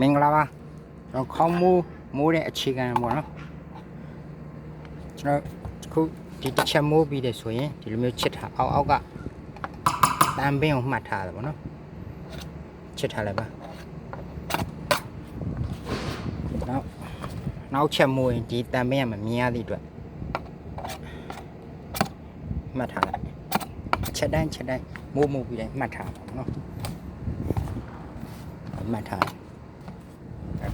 မင်္ဂလာပါကျွန်တော်ခေါင်းမိုးမိုးတဲ့အခြေခံပေါ့နော်ကျွန်တော်ခုဒီတစ်ချက်မိုးပြီးတယ်ဆိုရင်ဒီလိုမျိုးချစ်ထားအောက်အောက်ကတန်ပင်းကိုမှတ်ထားတယ်ပေါ့နော်ချစ်ထားလိုက်ပါနောက်နောက်ချက်မိုးရင်ဒီတန်ပင်းကမမြင်ရသည့်အတွက်မှတ်ထားလိုက်ချက်တိုင်းချက်တိုင်းမိုးမိုးပြီးတိုင်းမှတ်ထားပါပေါ့နော်မှတ်ထား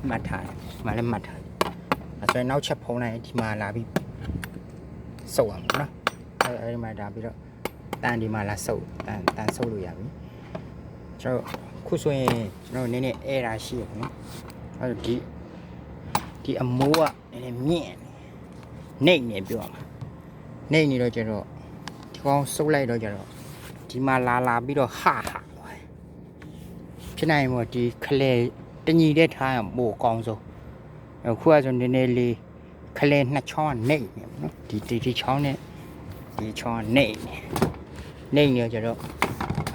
မှတ်ထားတယ်။မှလည်းမှတ်ထားတယ်။အဲဆိုရင်နောက်ချက်ဖုံးလိုက်ရင်ဒီမှာလာပြီးစုပ်ရမှာနော်။အဲအဲဒီမှာဒါပြီးတော့တန်ဒီမှာလာစုပ်တန်တန်စုပ်လို့ရပြီ။ကျွန်တော်ခုဆိုရင်ကျွန်တော်နည်းနည်းအဲရာရှိရနော်။အဲဒီဒီအမိုးကနည်းနည်းမြင့်နေနေပြောရမှာ။နေနေတော့ကျတော့ဒီကောင်စုပ်လိုက်တော့ကျတော့ဒီမှာလာလာပြီးတော့ဟာဟာဖြစ်နိုင်မို့ဒီခလေတ ညီတဲ့ထားရင်ပိုကောင်းဆုံးအခုကဆိုနည်းနည်းလေးခလေနှစ်ချောင်းကနေနေပေါ့နော်ဒီဒီဒီချောင်းနဲ့ဒီချောင်းကနေနေနေနေကြတော့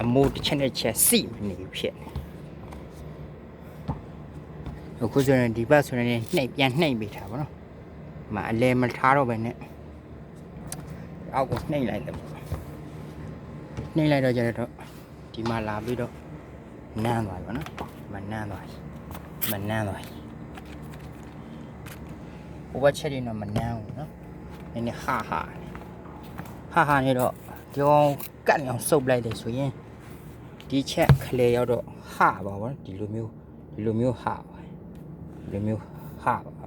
အမိုးတစ်ချက်တစ်ချက်စီမနေဘူးဖြစ်နေအခုဆိုရင်ဒီဘက်ဆိုရင်နှိပ်ပြန်နှိပ်ပေးထားပါတော့မအလဲမထားတော့ပဲနဲ့အောက်ကိုနှိပ်လိုက်တယ်ပေါ့နှိပ်လိုက်တော့ကြတော့ဒီမှာလာပြီးတော့နမ်းသွားပြီပေါ့နော်မနမ်းသွားပြီ မနှမ်းသွားဟိုဘက်ချက်တွေတော့မနှမ်းဘူးနော်နည်းနည်းဟာဟာဟာဟာနေတော့ဒီကောင်ကတ်နေအောင်စုပ်လိုက်တယ်ဆိုရင်ဒီချက်ခလေရောက်တော့ဟာပါဘောဒီလိုမျိုးဒီလိုမျိုးဟာပါဒီလိုမျိုးဟာပါ